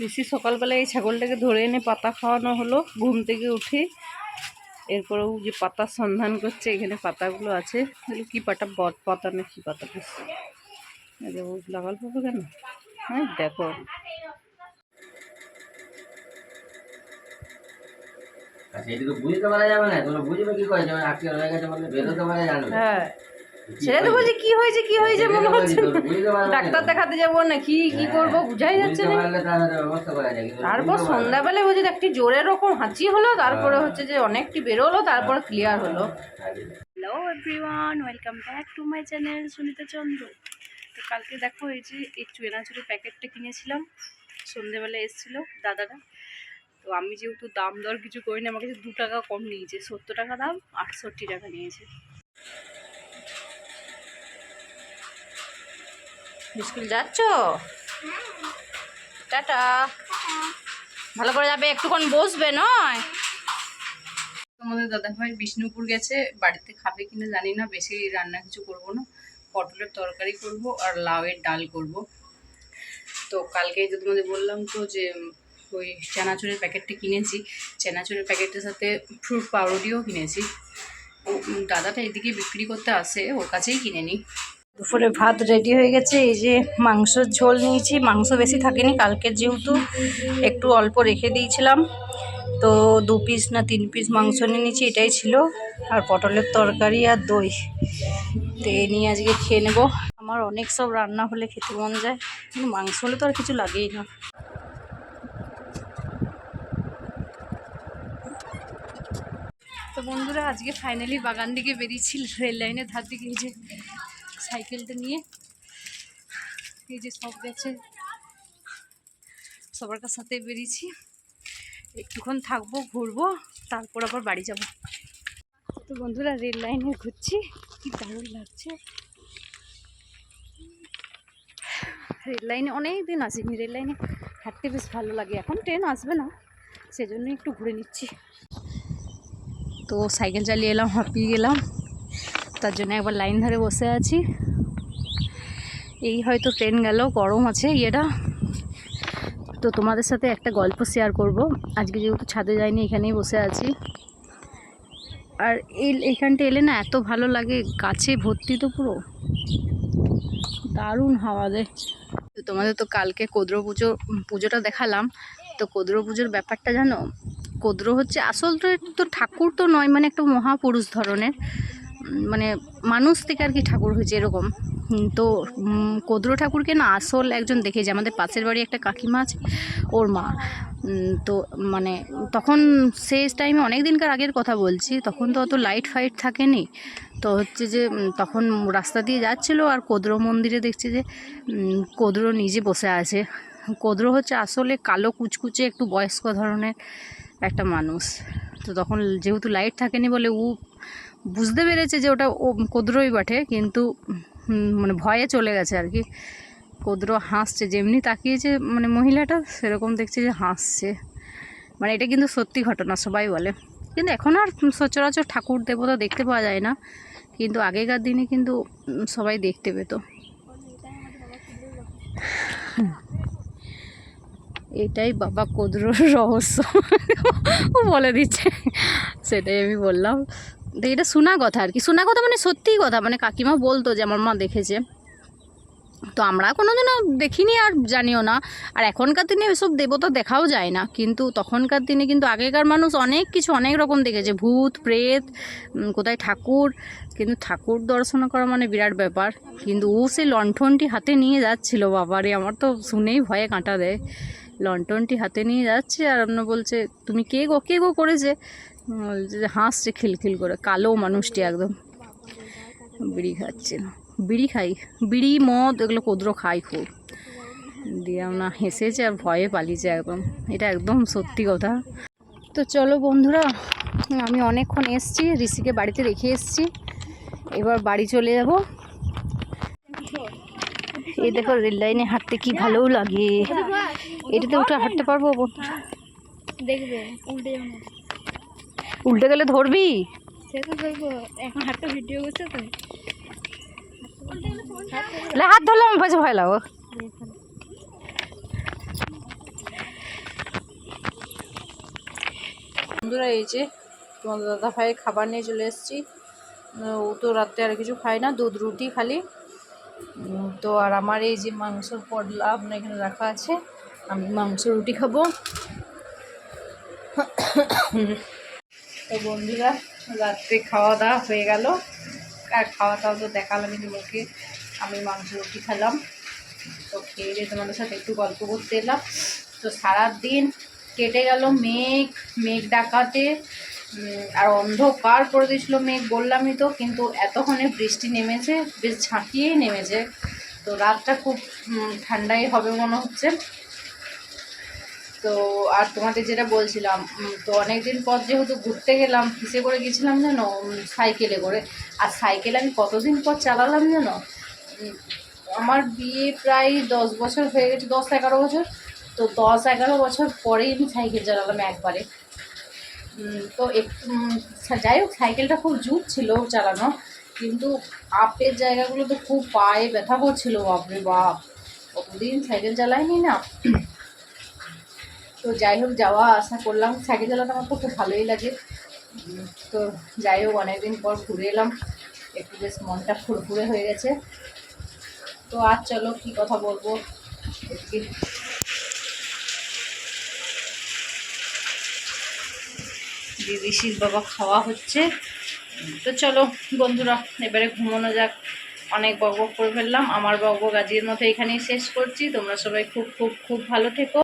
বেশি সকালবেলা এই ছাগলটাকে ধরে এনে পাতা খাওয়ানো হলো ঘুম থেকে উঠে। এরপরেও যে পাতার সন্ধান করছে এখানে পাতাগুলো আছে। এগুলো কি পাতা? বট পাতা না কি পাতা? লাগাল পাবো কেন? হ্যাঁ দেখো। আচ্ছা এটুকু বুঝতে পারা যাবে না তোমরা বুঝবে কি করে? আটকে রয়ে গেছে বলে বেরোতে পারা জানবে হ্যাঁ। সেটা তো বলছি কি হয়েছে কি হয়েছে? মনে হচ্ছে। ডাক্তার দেখাতে যাব না কি কি করব? বুঝাই যাচ্ছে না। তারপর সন্ধ্যাবেলায় বলছে একটি জোরের রকম হাঁচি হলো তারপরে হচ্ছে যে অনেকটি বেরোলো তারপর ক্লিয়ার হলো। Hello everyone welcome back to my channel Sunita Chandra তো কালকে দেখো এই যে এই চুয়েনাচুরির প্যাকেটটা কিনেছিলাম সন্ধেবেলা এসেছিল দাদারা। তো আমি যেহেতু দাম দর কিছু করিনি আমার কাছে দু টাকা কম নিয়েছে সত্তর টাকা দাম আটষট্টি টাকা নিয়েছে। স্কুল যাচ্ছ? টাটা। ভালো করে যাবে, একটুক্ষণ বসবে, নয়? আমাদের দাদাভাই বিষ্ণুপুর গেছে, বাড়িতে খাবে কিনা জানি না, বেশি রান্না কিছু করব না। পটলের তরকারি করব আর লাউয়ের ডাল করব। তো কালকে যে তোমাদের বললাম তো যে, ওই চানাচুরের প্যাকেটটা কিনেছি, চানাচুরের প্যাকেটের সাথে ফ্রুট পাউরুটিও কিনেছি। ও, দাদাটা এদিকে বিক্রি করতে আসে, ওর কাছেই কিনে নিই দুপুরে ভাত রেডি হয়ে গেছে। এই যে মাংসর ঝোল নিয়েছি। মাংস বেশি থাকেনি, কালকে যেহেতু একটু অল্প রেখে দিয়েছিলাম। তো দু পিস না তিন পিস মাংস নিয়ে নিয়েছি, এটাই ছিল। আর পটলের তরকারি আর দই। তো এই নিয়ে আজকে খেয়ে নেব। আমার অনেক সব রান্না হলে খেতে মন যায়, কিন্তু মাংস হলে তো আর কিছু লাগেই না। তো বন্ধুরা, আজকে ফাইনালি বাগান দিকে বেরিয়েছি, রেল লাইনের ধার দিকে। এই যে সাইকেলটা নিয়ে। এই যে সব গেছে। সবার কাছ সাথে বেরিয়েছি। একটুক্ষণ থাকব, ঘুরবো, তারপর আবার বাড়ি যাব। তো বন্ধুরা, রেল লাইনে ঘুরছি। কি দারুণ লাগছে। রেল লাইনে অনেক দিন আসিনি। রেল লাইনে হাঁটতে বেশ ভালো লাগে। এখন ট্রেন আসবে না। সেজন্য একটু ঘুরে নিচ্ছি। তো সাইকেল চালিয়ে এলাম, হাঁপিয়ে গেলাম। তার জন্য একবার লাইন ধরে বসে আছি। এই হয়তো ট্রেন গেল, গরম আছে ইয়েটা। তো তোমাদের সাথে একটা গল্প শেয়ার করব। আজকে যেহেতু ছাদে যাইনি, এখানেই বসে আছি। আর এই এখানটা এলে না এত ভালো লাগে, গাছে ভর্তি তো পুরো। দারুণ হাওয়া দেয় তোমাদের তো কালকে কোদ্র পুজো, পুজোটা দেখালাম। তো কোদ্র পুজোর ব্যাপারটা জানো? কোদ্র হচ্ছে, আসল তো ঠাকুর তো নয় মানে একটা মহাপুরুষ ধরনের। মানে মানুষ থেকে আর কি ঠাকুর হয়েছে এরকম। তো কোদ্র ঠাকুরকে না আসল একজন দেখেছে। আমাদের পাশের বাড়ি একটা কাকিমা আছে, ওর মা। তো মানে তখন শেষ টাইমে অনেক দিনকার আগের কথা বলছি, তখন তো অত লাইট ফাইট থাকেনি। তো হচ্ছে যে তখন রাস্তা দিয়ে যাচ্ছিল আর কোদ্র মন্দিরে দেখছি যে কোদ্র নিজে বসে আছে। কোদ্র হচ্ছে আসলে কালো কুচকুচে একটু বয়স্ক ধরনের একটা মানুষ। তো তখন যেহেতু লাইট থাকেনি বলে ও বুঝতে পেরেছে যে ওটা ও কোদ্রই বটে, কিন্তু মানে ভয়ে চলে গেছে আর কি। কোদ্র হাসছে, যেমনি তাকিয়েছে মানে মহিলাটা সেরকম দেখছে যে হাসছে। মানে এটা কিন্তু সত্যি ঘটনা, সবাই বলে। কিন্তু এখন আর সচরাচর ঠাকুর দেবতা দেখতে পাওয়া যায় না। কিন্তু আগেকার দিনে কিন্তু সবাই দেখতে পেত। এটাই বাবা কোদ্রর রহস্য। বলে দিচ্ছে। সেটাই আমি বললাম। এটা শোনা কথা আর কি। শোনা কথা মানে সত্যিই কথা। মানে কাকিমা বলতো যে আমার মা দেখেছে। তো আমরা কোনোদিনও দেখিনি আর জানিও না। আর এখনকার দিনে এসব দেবতা দেখাও যায় না। কিন্তু তখনকার দিনে কিন্তু আগেকার মানুষ অনেক কিছু, অনেক রকম দেখেছে। ভূত, প্রেত কোথায় ঠাকুর। কিন্তু ঠাকুর দর্শন করা মানে বিরাট ব্যাপার। কিন্তু ও সেই লণ্ঠনটি হাতে নিয়ে যাচ্ছিল। বাবারে, আমার তো শুনেই ভয়ে কাঁটা দেয়। লণ্ঠনটি হাতে নিয়ে যাচ্ছে আর আপনার বলছে, তুমি কে গো? কে গো করেছে? হাসছে খিলখিল করে, কালো মানুষটি একদম বিড়ি খাচ্ছে। বিড়ি খাই, বিড়ি, মদ, এগুলো কোদ্র খাই খুব। দিয়ে আমরা হেসেছে আর ভয়ে পালিয়েছে একদম। এটা একদম সত্যি কথা। তো চলো বন্ধুরা, আমি অনেকক্ষণ এসছি, ঋষিকে বাড়িতে রেখে এসছি। এবার বাড়ি চলে যাব। এই দেখো, রেল লাইনে হাঁটতে কি ভালোও লাগে। এটাতে উঠে হাঁটতে পারব? দেখবে, উল্টে উল্টে গেলে ধরবি? এখন ভিডিও হাত ধরলে আমি পাশে ভয় লাগো। বন্ধুরা এই যে তোমাদের দাদা ভাই খাবার নিয়ে চলে এসেছি। ও তো রাত্রে আর কিছু খায় না দুধ রুটি খালি। তো আর আমার এই যে মাংসর পডলা আপনার এখানে রাখা আছে আমি মাংস রুটি খাব। তো বন্ধুরা, রাত্রে খাওয়া দাওয়া হয়ে গেল। আর খাওয়া দাওয়া তো দেখালাম তোমাকে। আমি মাংস রুটি খেলাম। তো খেয়ে দিয়ে তোমাদের সাথে একটু গল্প করতে এলাম। তো সারাদিন কেটে গেল মেঘ। মেঘ ডাকাতে আর অন্ধকার করে দিয়েছিল মেঘ, বললামই তো। কিন্তু এতক্ষণে বৃষ্টি নেমেছে, বেশ ঝাঁকিয়েই নেমেছে। তো রাতটা খুব ঠান্ডাই হবে মনে হচ্ছে। তো আর তোমাদের যেটা বলছিলাম তো অনেকদিন পর যেহেতু ঘুরতে গেলাম কিসে করে গেছিলাম উম, সাইকেলে করে। আর সাইকেল আমি কতদিন পর চালালাম উম, আমার বিয়ে প্রায় দশ বছর হয়ে গেছে দশ এগারো বছর। তো দশ এগারো বছর পরেই আমি সাইকেল চালালাম একবারে। তো একটু যাই হোক সাইকেলটা খুব জুত ছিল চালানো কিন্তু আপের জায়গাগুলো তো খুব পায়ে ব্যথা করছিল। বাপরে বাপ কতদিন সাইকেল চালাইনি না। তো যাই হোক, যাওয়া আশা করলাম। সাইকেল চালাতে আমার তো খুব ভালোই লাগে। তো যাই হোক, অনেকদিন পর ঘুরে এলাম। একটু বেশ মনটা ফুরফুরে হয়ে গেছে। তো আর চলো, কি কথা বলব? এদিকে। ঋষির বাবা খাওয়া হচ্ছে। তো চলো, বন্ধুরা, এবারে ঘুমানো যাক। অনেক বক করে ফেললাম। আমার বক আজকের মতো এখানেই শেষ করছি। তোমরা সবাই খুব খুব খুব ভালো থেকো।